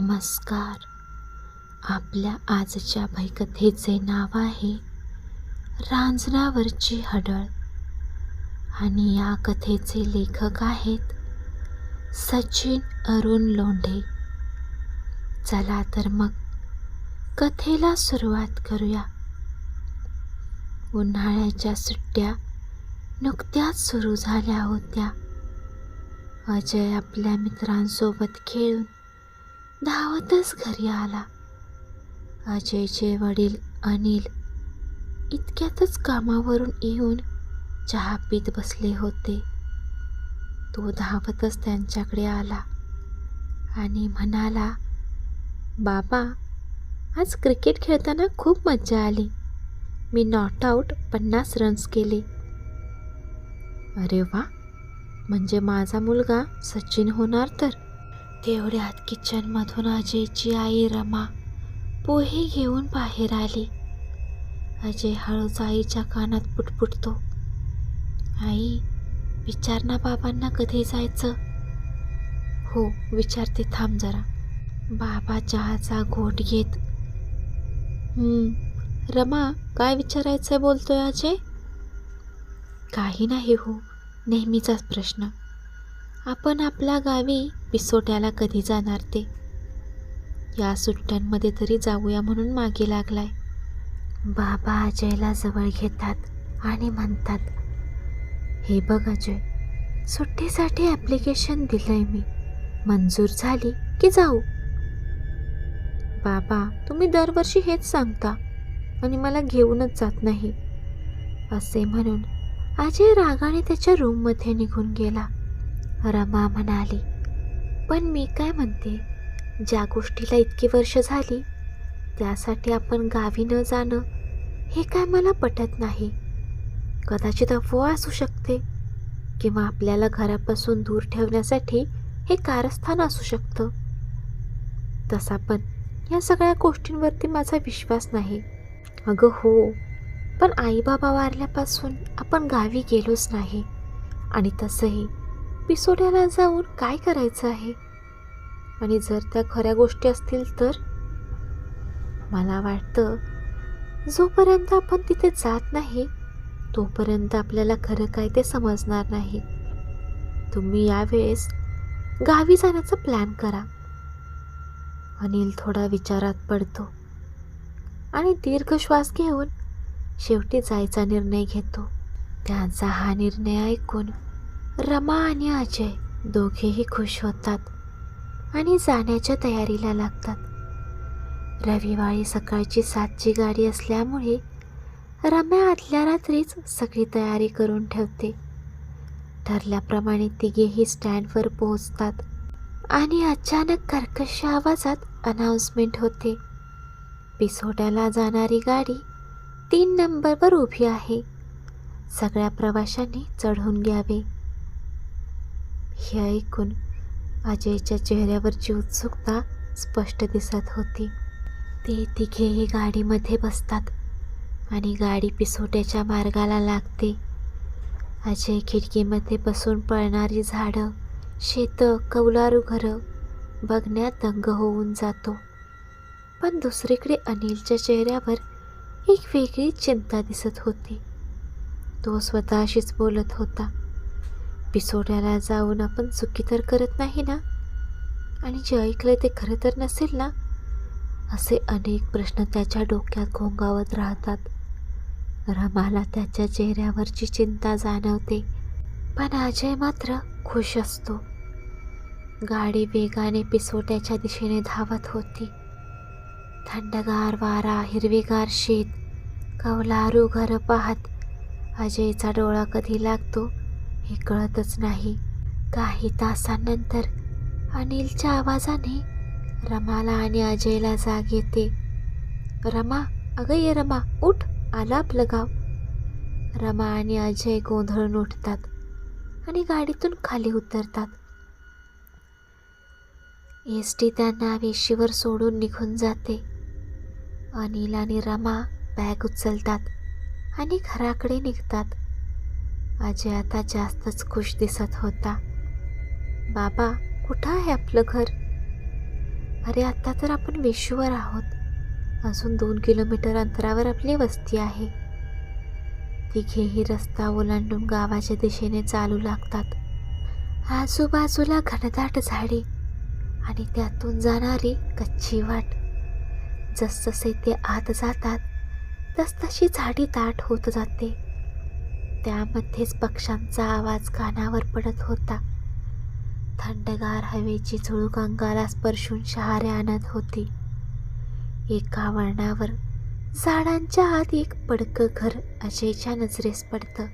नमस्कार. आपल्या आजच्या भयकथेचे नाव आहे रांजणावरची हडळ. आणि या कथेचे लेखक आहेत सचिन अरुण लोंढे. चला तर मग कथेला सुरुवात करूया. उन्हाळ्याच्या सुट्ट्या नुकत्याच सुरू झाल्या होत्या. अजय आपल्या मित्रांसोबत खेळून धावतच घरी आला. अजयचे वडील अनिल इतक्यातच कामावरून येऊन चहा पीत बसले होते. तो धावतच त्यांच्याकडे आला आणि म्हणाला बाबा आज क्रिकेट खेळताना खूप मज्जा आली. मी नॉट आऊट पन्नास रन्स केले. अरे वा! म्हणजे माझा मुलगा सचिन होणार तर? तेवढ्यात किचनमधून अजयची आई रमा पोहे घेऊन बाहेर आली. अजय हळूच आईच्या कानात पुटपुटतो. आई विचार ना बाबांना कधी जायचं? हो विचारते थांब जरा. बाबा चहाचा घोट घेत रमा काय विचारायचं बोलतोय अजय? काही नाही हो नेहमीचाच प्रश्न. आपण आपल्या गावी पिसोट्याला कधी जाणार ते? या सुट्ट्यांमध्ये तरी जाऊया म्हणून मागे लागलाय. बाबा अजयला जवळ घेतात आणि म्हणतात हे बघ अजय सुट्टीसाठी ॲप्लिकेशन दिलंय मी. मंजूर झाली की जाऊ? बाबा तुम्ही दरवर्षी हेच सांगता आणि मला घेऊनच जात नाही असे म्हणून अजय रागाने त्याच्या रूममध्ये निघून गेला. रमा म्हणाली पण मी काय म्हणते? ज्या गोष्टीला इतकी वर्ष झाली त्यासाठी आपण गावी न जाणं हे काय मला पटत नाही. कदाचित अफवा असू शकते किंवा आपल्याला घरापासून दूर ठेवण्यासाठी हे कारस्थान असू शकतं. तसा पण या सगळ्या गोष्टींवरती माझा विश्वास नाही. अगं हो पण आईबाबा वारल्यापासून आपण गावी गेलोच नाही आणि तसंही पिसोड्याला जाऊन काय करायचं आहे? आणि जर त्या खऱ्या गोष्टी असतील तर? मला वाटतं जोपर्यंत आपण तिथे जात नाही तोपर्यंत आपल्याला खरं काय ते समजणार नाही. तुम्ही यावेळेस गावी जाण्याचा प्लॅन करा. अनिल थोडा विचारात पडतो आणि दीर्घ श्वास घेऊन शेवटी जायचा निर्णय घेतो. त्यांचा हा निर्णय ऐकून रमा आणि अजय दोघेही खुश होतात आणि जाण्याच्या तयारीला लागतात. रविवारी सकाळची सातची गाडी असल्यामुळे रम्या आदल्या रात्रीच सगळी तयारी करून ठेवते. ठरल्याप्रमाणे तिघेही स्टँडवर पोहोचतात आणि अचानक कर्कश आवाजात अनाउन्समेंट होते. पिसोड्याला जाणारी गाडी तीन नंबरवर उभी आहे. सगळ्या प्रवाशांनी चढून घ्यावे. हे ऐकून अजयच्या चेहऱ्यावरची उत्सुकता स्पष्ट दिसत होती. ते तिघेही गाडीमध्ये बसतात आणि गाडी पिसोट्याच्या मार्गाला लागते. अजय खिडकीमध्ये बसून पळणारी झाडं शेतं कौलारू घरं बघण्यात दंग होऊन जातो. पण दुसरीकडे अनिलच्या चेहऱ्यावर एक वेगळी चिंता दिसत होती. तो स्वतःशीच बोलत होता. पिसोड्याला जाऊन आपण चुकी तर करत नाही ना? आणि जे ऐकलं ते खरं तर नसेल ना? असे अनेक प्रश्न त्याच्या डोक्यात घोंगावत राहतात. रमाला त्याच्या चेहऱ्यावरची चिंता जाणवते. पण अजय मात्र खुश असतो. गाडी वेगाने पिसोट्याच्या दिशेने धावत होती. थंडगार वारा हिरवेगार शेत कौलारू घर पाहत अजयचा डोळा कधी लागतो? हे कळतच नाही. काही तासांनंतर अनिलच्या आवाजाने रमाला आणि अजयला जाग येते. रमा अगं ये रमा उठ आला आपलं गाव. रमा आणि अजय गोंधळून उठतात आणि गाडीतून खाली उतरतात. एस टी त्यांना वेशीवर सोडून निघून जाते. अनिल आणि रमा बॅग उचलतात आणि घराकडे निघतात. अजय आता जास्तच खुश दिसत होता. बाबा कुठं आहे आपलं घर? अरे आता तर आपण वेशूवर आहोत. अजून दोन किलोमीटर अंतरावर आपली वस्ती आहे. तिघेही रस्ता ओलांडून गावाच्या दिशेने चालू लागतात. आजूबाजूला घनदाट झाडे आणि त्यातून जाणारी कच्ची वाट. जसजसे ते आत जातात तसतशी झाडी दाट होत जाते. त्यामध्येच पक्ष्यांचा आवाज कानावर पडत होता. थंडगार हवेची झुळूक अंगाला स्पर्शून शहारे आणत होती. एका वळणावर झाडांच्या आत एक पडकं घर अजयच्या नजरेस पडतं.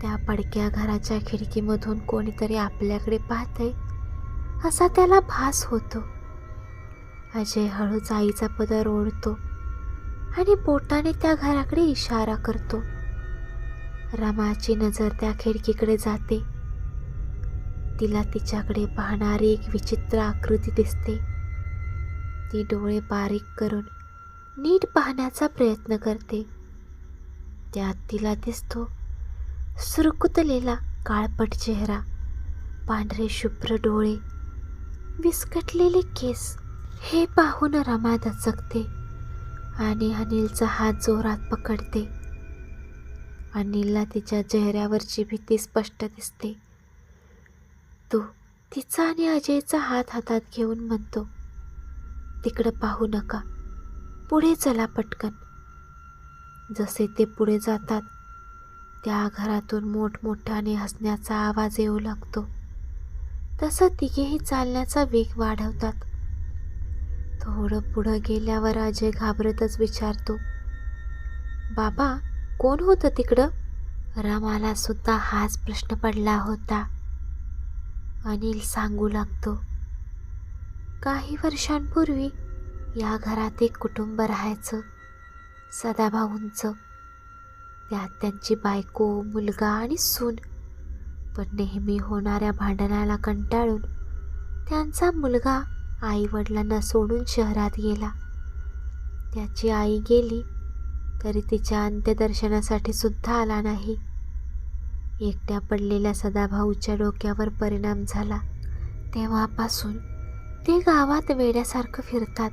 त्या पडक्या घराच्या खिडकीमधून कोणीतरी आपल्याकडे पाहतंय असा त्याला भास होतो. अजय हळूच आईचा पदर ओढतो आणि बोटाने त्या घराकडे इशारा करतो. रमाची नजर त्या खिडकीकडे जाते. तिला तिच्याकडे पाहणारी एक विचित्र आकृती दिसते. ती डोळे बारीक करून नीट पाहण्याचा प्रयत्न करते. त्यात तिला दिसतो सुरकुतलेला काळपट चेहरा पांढरे शुभ्र डोळे विस्कटलेले केस. हे पाहून रमा दचकते आणि अनिलचा हात जोरात पकडते. अनिलला तिच्या चेहऱ्यावरची भीती स्पष्ट दिसते. तो तिचा आणि अजयचा हात हातात घेऊन म्हणतो तिकडं पाहू नका. पुढे चला पटकन. जसे ते पुढे जातात त्या घरातून मोठमोठ्याने हसण्याचा आवाज येऊ लागतो. तसं तिघेही चालण्याचा वेग वाढवतात. थोडं पुढं गेल्यावर अजय घाबरतच विचारतो बाबा कोण होतं तिकडं? रमाला सुद्धा हाच प्रश्न पडला होता. अनिल सांगू लागतो. काही वर्षांपूर्वी या घरात एक कुटुंब राहायचं सदाभाऊंचं. त्यात त्यांची बायको मुलगा आणि सून. पण नेहमी होणाऱ्या भांडणाला कंटाळून त्यांचा मुलगा आई वडिलांना सोडून शहरात गेला. त्याची आई गेली तरी तिच्या अंत्यदर्शनासाठी सुद्धा आला नाही. एकट्या पडलेल्या सदाभाऊच्या डोक्यावर परिणाम झाला. तेव्हापासून ते गावात वेड्यासारखं फिरतात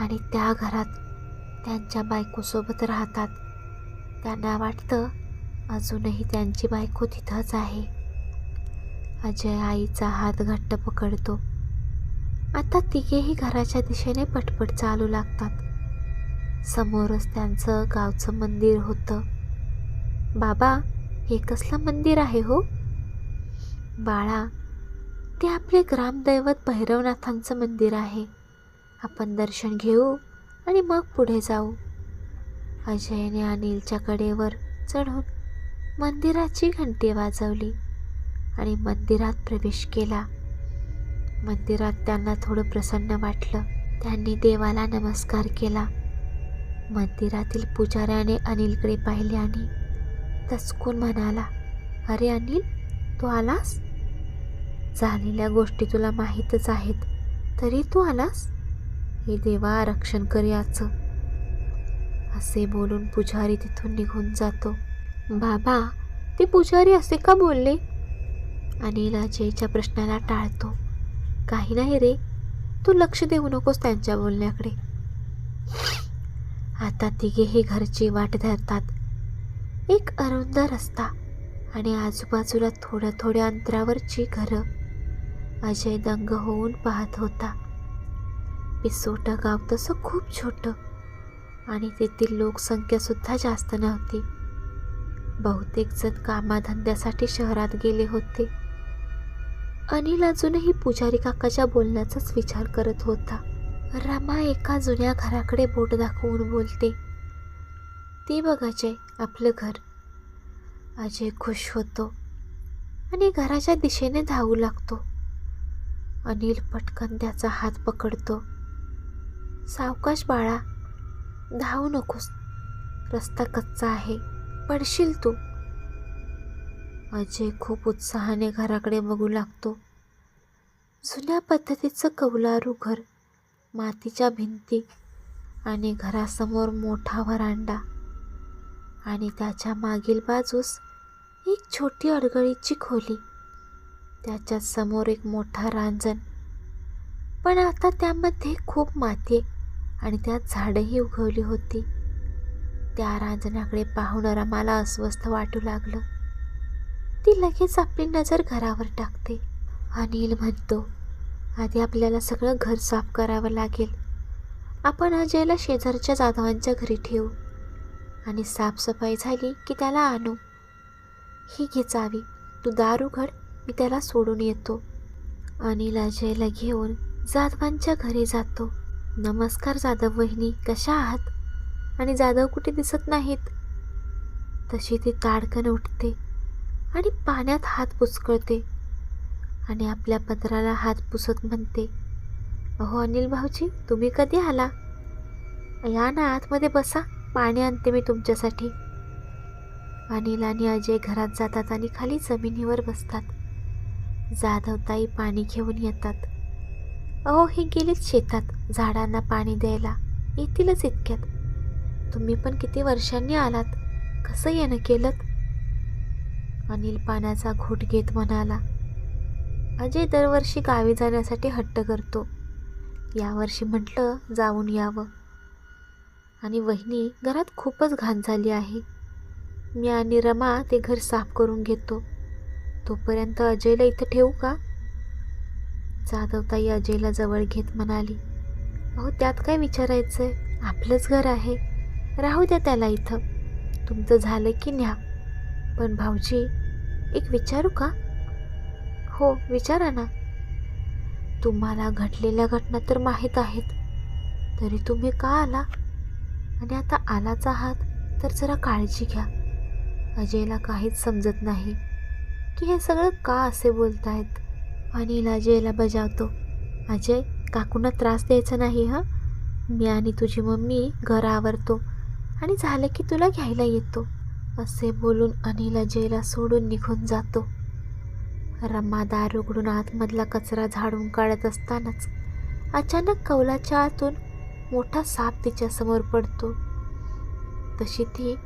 आणि त्या घरात त्यांच्या बायकोसोबत राहतात. त्यांना वाटतं अजूनही त्यांची बायको तिथंच आहे. अजय आईचा हात घट्ट पकडतो. आता तिघेही घराच्या दिशेने पटपट चालू लागतात. समोरच त्यांचं गावचं मंदिर होतं. बाबा हे कसलं मंदिर आहे हो? बाळा ते आपले ग्रामदैवत भैरवनाथांचं मंदिर आहे. आपण दर्शन घेऊ आणि मग पुढे जाऊ. अजयने अनिलच्या कडेवर चढून मंदिराची घंटी वाजवली आणि मंदिरात प्रवेश केला. मंदिरात त्यांना थोडं प्रसन्न वाटलं. त्यांनी देवाला नमस्कार केला. मंदिरातील पुजाऱ्याने अनिलकडे पाहिले आणि तचकून म्हणाला अरे अनिल तू आलास? झालेल्या गोष्टी तुला माहीतच आहेत. तरी तू आलास? हे देवा रक्षण कर याचं. असे बोलून पुजारी तिथून निघून जातो. बाबा ते पुजारी असे का बोलले? अनिल अजयच्या प्रश्नाला टाळतो. काही नाही रे तू लक्ष देऊ नकोस त्यांच्या बोलण्याकडे. आता तिघेही घरची वाट धरतात. एक अरुंद रस्ता आणि आजूबाजूला थोड्या थोड्या अंतरावरची घरं. अजय दंग होऊन पाहत होता. पिसोटा गाव तसं खूप छोटं आणि तेथील लोकसंख्यासुद्धा जास्त नव्हती. बहुतेक जण कामाधंद्यासाठी शहरात गेले होते. अनिल अजूनही पुजारी काकाच्या बोलण्याचाच विचार करत होता. रमा एका जुन्या घराकडे बोट दाखवून बोलते ते बघ अजय आपलं घर. अजय खुश होतो आणि घराच्या दिशेने धावू लागतो. अनिल पटकन त्याचा हात पकडतो. सावकाश बाळा धावू नकोस. रस्ता कच्चा आहे पडशील तू. अजय खूप उत्साहाने घराकडे बघू लागतो. जुन्या पद्धतीचं कौलारू घर मातीच्या भिंती आणि घरासमोर मोठा व्हरांडा. आणि त्याच्या मागील बाजूस एक छोटी अडगळीची खोली. त्याच्यासमोर एक मोठा रांजण. पण आता त्यामध्ये खूप माती आणि त्यात झाडंही उगवली होती. त्या रांजणाकडे पाहून रमाला अस्वस्थ वाटू लागलं. ती लगेच आपली नजर घरावर टाकते. अनिल म्हणतो आधी आपल्याला सगळं घर साफ करावं लागेल. आपण अजयला शेजारच्या जाधवांच्या घरी ठेवू. आणि साफसफाई झाली की त्याला आणू. ही घे चावी तू दार उघड मी त्याला सोडून येतो. अनिल अजयला घेऊन जाधवांच्या घरी जातो. नमस्कार जाधव वहिनी कशा आहात? आणि जाधव कुठे दिसत नाहीत? तशी ती ताडकन उठते आणि पाण्यात हात पुसकळते आणि आपल्या पत्राला हात पुसत म्हणते अहो अनिल भाऊजी तुम्ही कधी आला? या ना आतमध्ये बसा पाणी आणते मी तुमच्यासाठी. अनिल आणि अजय घरात जातात आणि खाली जमिनीवर बसतात. जाधवताई पाणी घेऊन येतात. अहो हे गेलेच शेतात झाडांना पाणी द्यायला. येतीलच इतक्यात. तुम्ही पण किती वर्षांनी आलात. कसं येणं केलं? अनिल पाण्याचा घोट घेत म्हणाला. अजय दरवर्षी गावी जाण्यासाठी हट्ट करतो. यावर्षी म्हटलं जाऊन यावं. आणि वहिनी घरात खूपच घाण झाली आहे. मी आणि रमा ते घर साफ करून घेतो. तोपर्यंत अजयला इथं ठेवू का? जाधवताई अजयला जवळ घेत म्हणाली अहो त्यात काय विचारायचं आहे आपलंच घर आहे. राहू द्या त्याला इथं. तुमचं झालं की न्या. पण भाऊजी एक विचारू का? हो विचारा ना. तुम्हाला घडलेल्या घटना तर माहीत आहेत. तरी तुम्ही का आला? आणि आता आलाच आहात तर जरा काळजी घ्या. अजयला काहीच समजत नाही की हे सगळं का असे बोलतायत? अनिल अजयला बजावतो. अजय काकूंना त्रास द्यायचा नाही हां? मी आणि तुझी मम्मी घर आवरतो. आणि झालं की तुला घ्यायला येतो. असे बोलून अनिल अजयला सोडून निघून जातो. रमा दार उघडून आतमधला कचरा झाडून काढत असतानाच अचानक कौलाच्या आतून मोठा साप तिच्यासमोर पडतो. तशी ती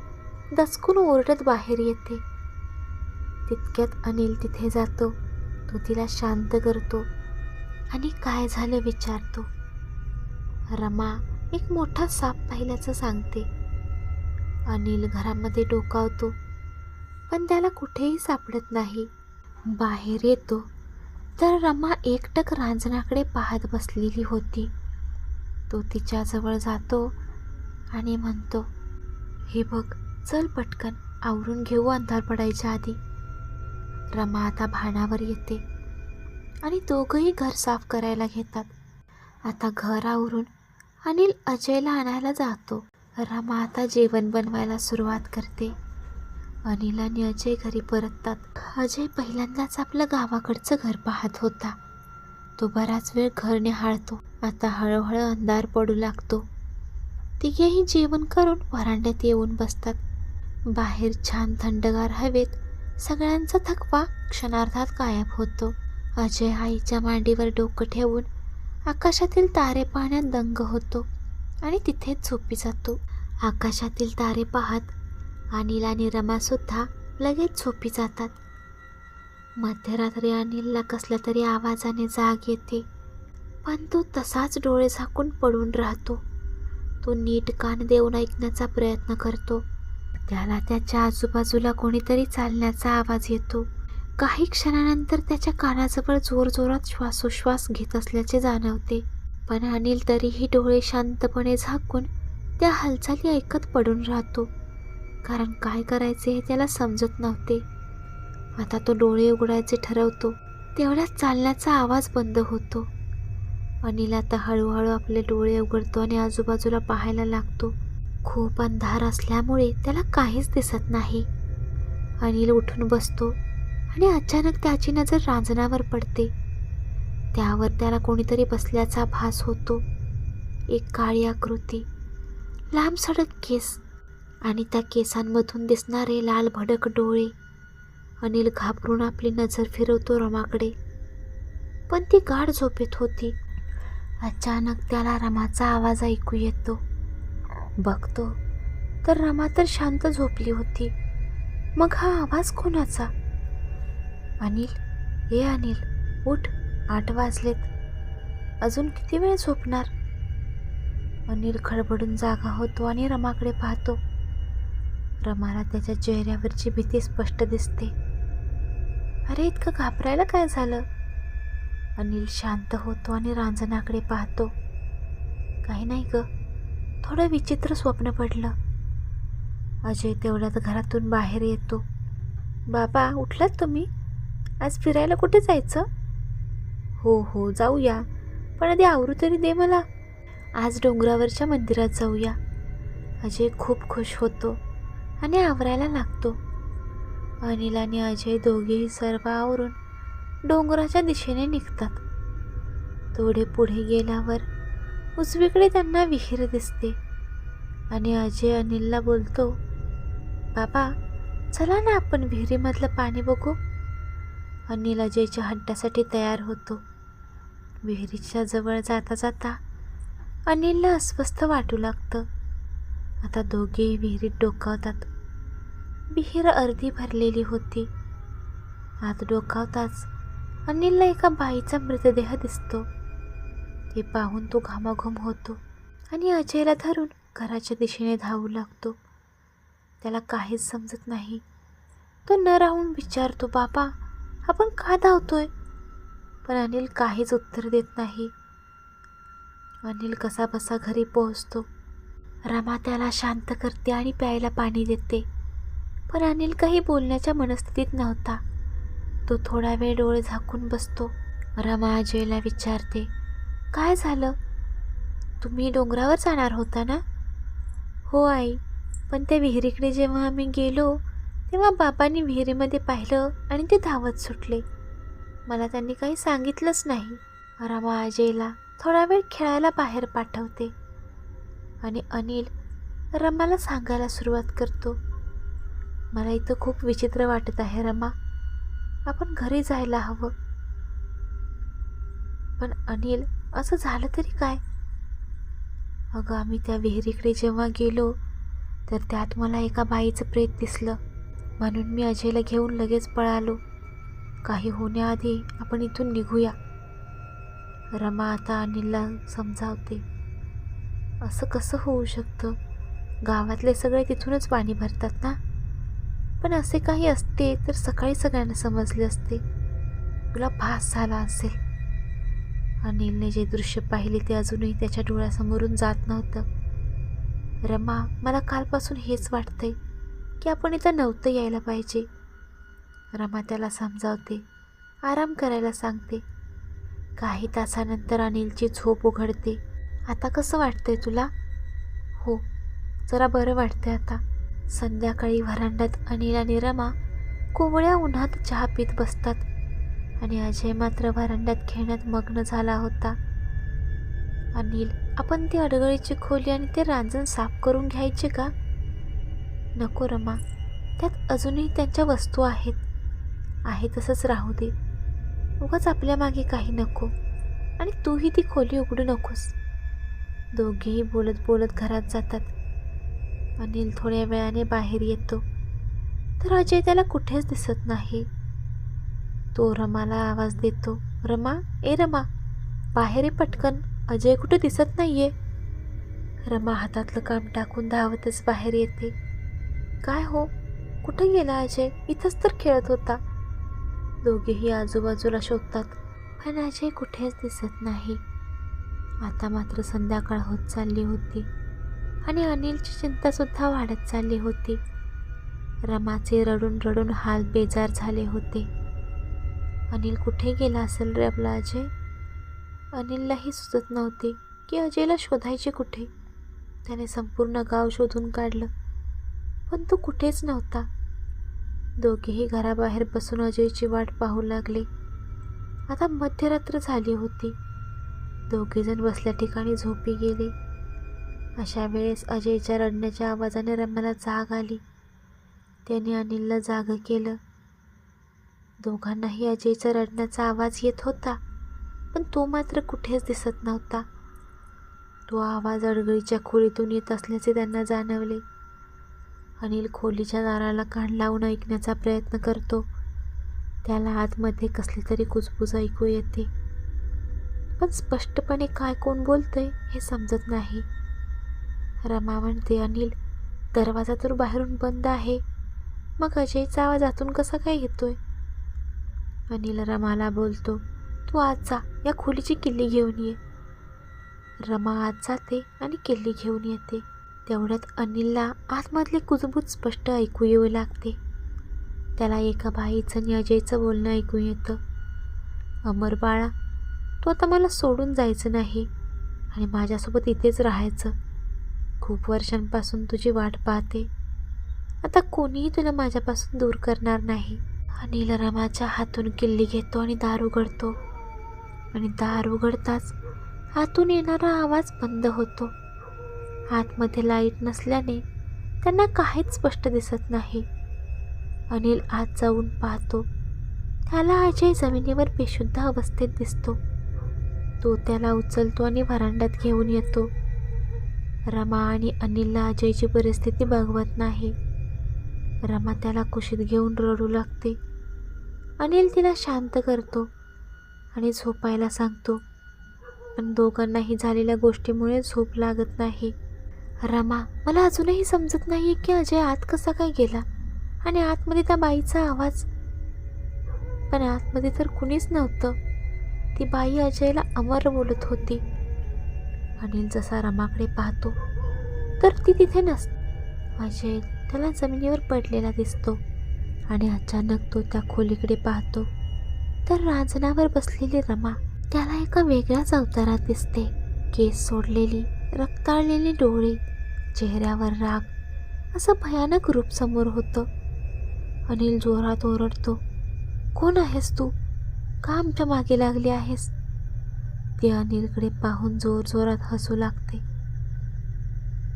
दचकून ओरडत बाहेर येते. तितक्यात अनिल तिथे जातो. तो तिला शांत करतो आणि काय झालं विचारतो. रमा एक मोठा साप पाहिल्याचं सांगते. अनिल घरामध्ये डोकावतो पण त्याला कुठेही सापडत नाही. बाहेर येतो. तर रमा एकटक रांजणाकडे पाहत बसलेली होती. तो तिच्याजवळ जातो आणि म्हणतो हे बघ चल पटकन आवरून घेऊ अंधार पडायच्या आधी. रमा आता भानावर येते आणि दोघंही घर साफ करायला घेतात. आता घर आवरून अनिल अजयला आणायला जातो. रमा आता जेवण बनवायला सुरुवात करते. अनिल आणि अजय घरी परततात. अजय पहिल्यांदाच आपलं गावाकडचं घर पाहत होता. तो बराच वेळ घर निहाळतो. आता हळूहळू अंधार पडू लागतो. तिघेही जेवण करून वरांड्यात येऊन बसतात. बाहेर छान थंडगार हवेत सगळ्यांचा थकवा क्षणार्धात गायब होतो. अजय आईच्या मांडीवर डोकं ठेवून आकाशातील तारे पाहण्यात दंग होतो आणि तिथेच झोपी जातो. आकाशातील तारे पाहत अनिल आणि रमासुद्धा लगेच झोपी जातात. मध्यरात्री अनिलला कसल्या तरी आवाजाने जाग येते पण तो तसाच डोळे झाकून पडून राहतो. तो नीट कान देऊन ऐकण्याचा प्रयत्न करतो. त्याला त्याच्या आजूबाजूला कोणीतरी चालण्याचा आवाज येतो. काही क्षणानंतर त्याच्या कानाजवळ जोरजोरात श्वासोश्वास घेत असल्याचे जाणवते. पण अनिल तरीही डोळे शांतपणे झाकून त्या हालचाली ऐकत पडून राहतो. कारण काय करायचे हे त्याला समजत नव्हते. आता तो डोळे उघडायचे ठरवतो. तेवढ्याच चालण्याचा आवाज बंद होतो. अनिल आता हळूहळू आपले डोळे उघडतो आणि आजूबाजूला पाहायला लागतो. खूप अंधार असल्यामुळे त्याला काहीच दिसत नाही. अनिल उठून बसतो आणि अचानक त्याची नजर रांजणावर पडते. त्यावर त्याला कोणीतरी बसल्याचा भास होतो. एक काळी आकृती. लांब सडक केस. आणि त्या केसांमधून दिसणारे लाल भडक डोळे. अनिल घाबरून आपली नजर फिरवतो रमाकडे. पण ती गाढ झोपेत होती. अचानक त्याला रमाचा आवाज ऐकू येतो. बघतो तर रमा तर शांत झोपली होती. मग हा आवाज कोणाचा? अनिल हे अनिल उठ आठ वाजलेत. अजून किती वेळ झोपणार? अनिल खडबडून जागा होतो आणि रमाकडे पाहतो. रमाला त्याच्या चेहऱ्यावरची भीती स्पष्ट दिसते. अरे इतकं घाबरायला काय झालं? अनिल शांत होतो आणि रांजणाकडे पाहतो. काही नाही ग थोडं विचित्र स्वप्न पडलं. अजय तेवढ्यात घरातून बाहेर येतो. बाबा उठलात तुम्ही? आज फिरायला कुठे जायचं? हो हो जाऊया. पण आधी आवरू तरी दे मला. आज डोंगरावरच्या मंदिरात जाऊया. अजय खूप खुश होतो. आणि आवरायला लागतो. अनिल आणि अजय दोघेही सर्व आवरून डोंगराच्या दिशेने निघतात. थोडे पुढे गेल्यावर उजवीकडे त्यांना विहीर दिसते. आणि अजय अनिलला बोलतो बाबा चला ना आपण विहिरीमधलं पाणी बघू. अनिल अजयच्या हड्ड्यासाठी तयार होतो. विहिरीच्या जवळ जाता जाता अनिलला अस्वस्थ वाटू लागतं. आता दोघेही विहिरीत डोकावतात. विहीर अर्धी भरलेली होती. आत डोकावताच अनिलला एका बाईचा मृतदेह दिसतो. ते पाहून तो घामाघूम होतो आणि अजयला धरून घराच्या दिशेने धावू लागतो. त्याला काहीच समजत नाही. तो न राहून विचारतो बाबा आपण का धावतोय? पण अनिल काहीच उत्तर देत नाही. अनिल कसा बसा घरी पोहोचतो. रमा त्याला शांत करते आणि प्यायला पाणी देते. पण अनिल काही बोलण्याच्या मनस्थितीत नव्हता. तो थोडा वेळ डोळे झाकून बसतो. रमा अजयला विचारते काय झालं? तुम्ही डोंगरावर जाणार होता ना? हो आई. पण त्या विहिरीकडे जेव्हा आम्ही गेलो तेव्हा बाबांनी विहिरीमध्ये पाहिलं आणि ते धावत सुटले. मला त्यांनी काही सांगितलंच नाही. रमा अजयला थोडा वेळ खेळायला बाहेर पाठवते. आणि अनिल रमाला सांगायला सुरुवात करतो. मला इथं खूप विचित्र वाटत आहे रमा. आपण घरी जायला हवं. पण अनिल असं झालं तरी काय? अगं आम्ही त्या विहिरीकडे जेव्हा गेलो तर त्यात मला एका बाईचं प्रेत दिसलं. म्हणून मी अजयला घेऊन लगेच पळालो. काही होण्याआधी आपण इथून निघूया. रमा आता अनिलला समजावते. असं कसं होऊ शकतं? गावातले सगळे तिथूनच पाणी भरतात ना? पण असे काही असते तर सकाळी सगळ्यांना समजले असते. तुला भास झाला असेल. अनिलने जे दृश्य पाहिले ते अजूनही त्याच्या डोळ्यासमोरून जात नव्हतं. रमा मला कालपासून हेच वाटतंय की आपण इथं नव्हतं यायला पाहिजे. रमा त्याला समजावते आराम करायला सांगते. काही तासानंतर अनिलची झोप उघडते. आता कसं वाटतंय तुला? हो जरा बरं वाटतंय आता. संध्याकाळी व्हरांड्यात अनिल आणि रमा कोवळ्या उन्हात चहा पीत बसतात आणि अजय मात्र व्हरांड्यात खेळण्यात मग्न झाला होता. अनिल आपण ती अडगळीची खोली आणि ते रांजण साफ करून घ्यायचे का? नको रमा त्यात अजूनही त्यांच्या वस्तू आहेत. आहे तसंच राहू दे. उगाच आपल्या मागे काही नको आणि तूही ती खोली उघडू नकोस. दोघेही बोलत बोलत घरात जातात. अनिल थोड्या वेळाने बाहेर येतो. तर अजय त्याला कुठेच दिसत नाही. तो रमाला आवाज देतो. रमा ए रमा बाहेर पटकन. अजय कुठे दिसत नाहीये. रमा हातातलं काम टाकून धावतच बाहेर येते. काय हो? कुठं गेला अजय? इथंच तर खेळत होता. दोघेही आजूबाजूला शोधतात. पण अजय कुठेच दिसत नाही. आता मात्र संध्याकाळ होत चालली होती. आणि अनिलची चिंतासुद्धा वाढत चालली होती. रमाचे रडून रडून हाल बेजार झाले होते. अनिल कुठे गेला असेल रे आपला अजय? अनिललाही सुचत नव्हते की अजयला शोधायचे कुठे? त्याने संपूर्ण गाव शोधून काढलं. पण तो कुठेच नव्हता. दोघेही घराबाहेर बसून अजयची वाट पाहू लागले. आता मध्यरात्र झाली होती. दोघेजण बसल्या ठिकाणी झोपी गेले. अशा वेळेस अजयच्या रडण्याच्या आवाजाने रम्याला जाग आली. त्याने अनिलला जाग केलं. दोघांनाही अजयचा रडण्याचा आवाज येत होता पण तो मात्र कुठेच दिसत नव्हता. तो आवाज अडगळीच्या खोलीतून येत असल्याचे त्यांना जाणवले. अनिल खोलीच्या दाराला कान लावून ऐकण्याचा प्रयत्न करतो. त्याला आतमध्ये कसली तरी कुजबुज ऐकू येते. पण स्पष्टपणे काय कोण बोलतंय हे समजत नाही. रमा म्हणते अनिल दरवाजा तर बाहेरून बंद आहे. मग अजयचा आवाज आतून कसा काय येतोय? अनिल रमाला बोलतो तू आज जा या खोलीची किल्ली घेऊन ये. रमा आत जाते आणि किल्ली घेऊन येते. तेवढ्यात अनिलला आतमधली कुजबूज स्पष्ट ऐकू येऊ लागते. त्याला एका बाईचं आणि अजयचं बोलणं ऐकू येतं. अमर बाळा तो आता मला सोडून जायचं नाही. आणि माझ्यासोबत इथेच राहायचं. खूप वर्षांपासून तुझी वाट पाहते. आता कोणीही तुला माझ्यापासून दूर करणार नाही. अनिल रामाच्या हातून किल्ली घेतो आणि दार उघडतो. आणि दार उघडताच आतून येणारा आवाज बंद होतो. आतमध्ये लाइट नसल्याने त्यांना काहीच स्पष्ट दिसत नाही. अनिल आत जाऊन पाहतो. त्याला अजय जमिनीवर बेशुद्ध अवस्थेत दिसतो. तो त्याला उचलतो आणि व्हरांड्यात घेऊन येतो. रमा आणि अनिलला अजयची परिस्थिती बघवत नाही. रमा त्याला कुशीत घेऊन रडू लागते. अनिल तिला शांत करतो आणि झोपायला सांगतो. पण दोघांनाही झालेल्या गोष्टीमुळे झोप लागत नाही. रमा मला अजूनही समजत नाही की अजय आत कसा काय गेला आणि आतमध्ये त्या बाईचा आवाज. पण आतमध्ये तर कुणीच नव्हतं. ती बाई अजयला अमर बोलत होती. अनिल जसा रमाकडे पाहतो. तर ती तिथे नसते. अजय त्याला जमिनीवर पडलेला दिसतो आणि अचानक तो त्या खोलीकडे पाहतो. तर रांजणावर बसलेली रमा त्याला एका वेगळ्याच अवतारात दिसते. केस सोडलेली रक्ताळलेली डोळे चेहऱ्यावर राग असं भयानक रूप समोर होतं. अनिल जोरात ओरडतो. कोण आहेस तू? का आमच्या मागे लागली आहेस. ती अनिलकडे पाहून जोर जोरात हसू लागते.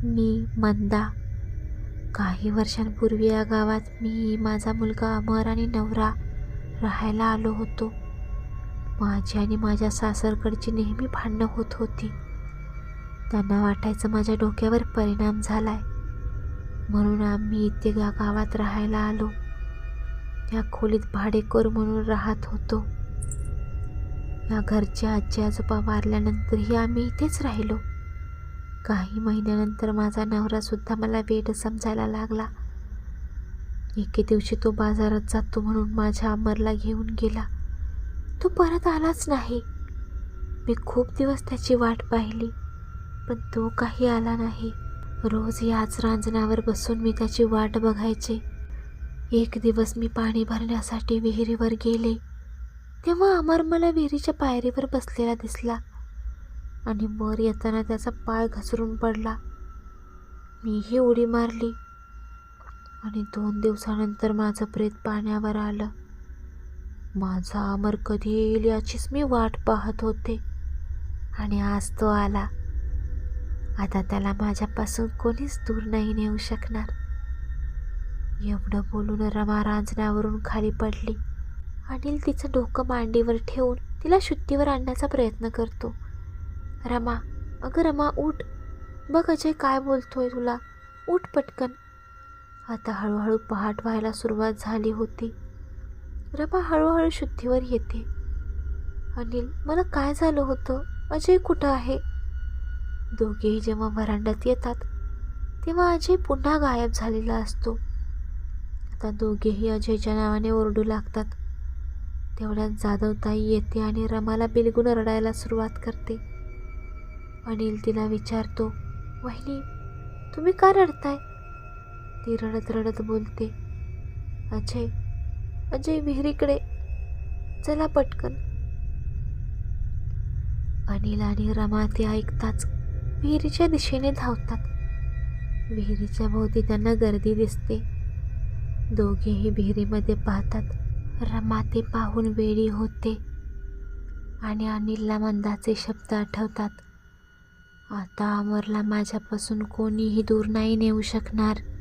मी मंदा. काही वर्षांपूर्वी या गावात मी माझा मुलगा अमर आणि नवरा राहायला आलो होतो. माझी आणि माझ्या सासरकडची नेहमी भांडणं होत होती. त्यांना वाटायचं माझ्या डोक्यावर परिणाम झालाय. म्हणून आम्ही इथे या गावात राहायला आलो. या खोलीत भाडेकोर म्हणून राहत होतो. या घरचे आजी आजोबा वारल्यानंतरही आम्ही इथेच राहिलो. काही महिन्यानंतर माझा नवरासुद्धा मला वेड समजायला लागला. एके दिवशी तो बाजारात जातो म्हणून माझ्या अमरला घेऊन गेला. तो परत आलाच नाही. मी खूप दिवस त्याची वाट पाहिली पण तो काही आला नाही. रोज याच रांजणावर बसून मी त्याची वाट बघायचे. एक दिवस मी पाणी भरण्यासाठी विहिरीवर गेले. तेव्हा अमर मला विहिरीच्या पायरीवर बसलेला दिसला आणि वर येताना त्याचा पाय घसरून पडला. मीही उडी मारली आणि दोन दिवसानंतर माझं प्रेत पाण्यावर आलं. माझा अमर कधी येईल याचीच मी वाट पाहत होते आणि आज तो आला. आता त्याला माझ्यापासून कोणीच दूर नाही नेऊ शकणार. एवढं बोलून रमा रांजण्यावरून खाली पडली. अनिल तिचं डोकं मांडीवर ठेवून तिला शुद्धीवर आणण्याचा प्रयत्न करतो. रमा अगं रमा उठ. बघ अजय काय बोलतोय तुला. उठ पटकन. आता हळूहळू पहाट व्हायला सुरुवात झाली होती. रमा हळूहळू शुद्धीवर येते. अनिल मला काय झालं होतं? अजय कुठं आहे? दोघेही जेव्हा व्हरांड्यात येतात तेव्हा अजय पुन्हा गायब झालेला असतो. आता दोघेही अजयच्या नावाने ओरडू लागतात. तेवढ्यात जाधवताई येते आणि रमाला बिलगून रडायला सुरुवात करते. अनिल तिला विचारतो वहिनी तुम्ही का रडताय? ती रडत रडत बोलते अजय अजय विहिरीकडे. चला पटकन. अनिल आणि रमा ते ऐकताच विहिरीच्या दिशेने धावतात. विहिरीच्या भोवती त्यांना गर्दी दिसते. दोघेही विहिरीमध्ये पाहतात. रमाते पाहून वेळी होते. आणि अनिलला मंदाचे शब्द आठवतात. आता अमरला माझ्यापासून कोणीही दूर नाही नेऊ शकणार.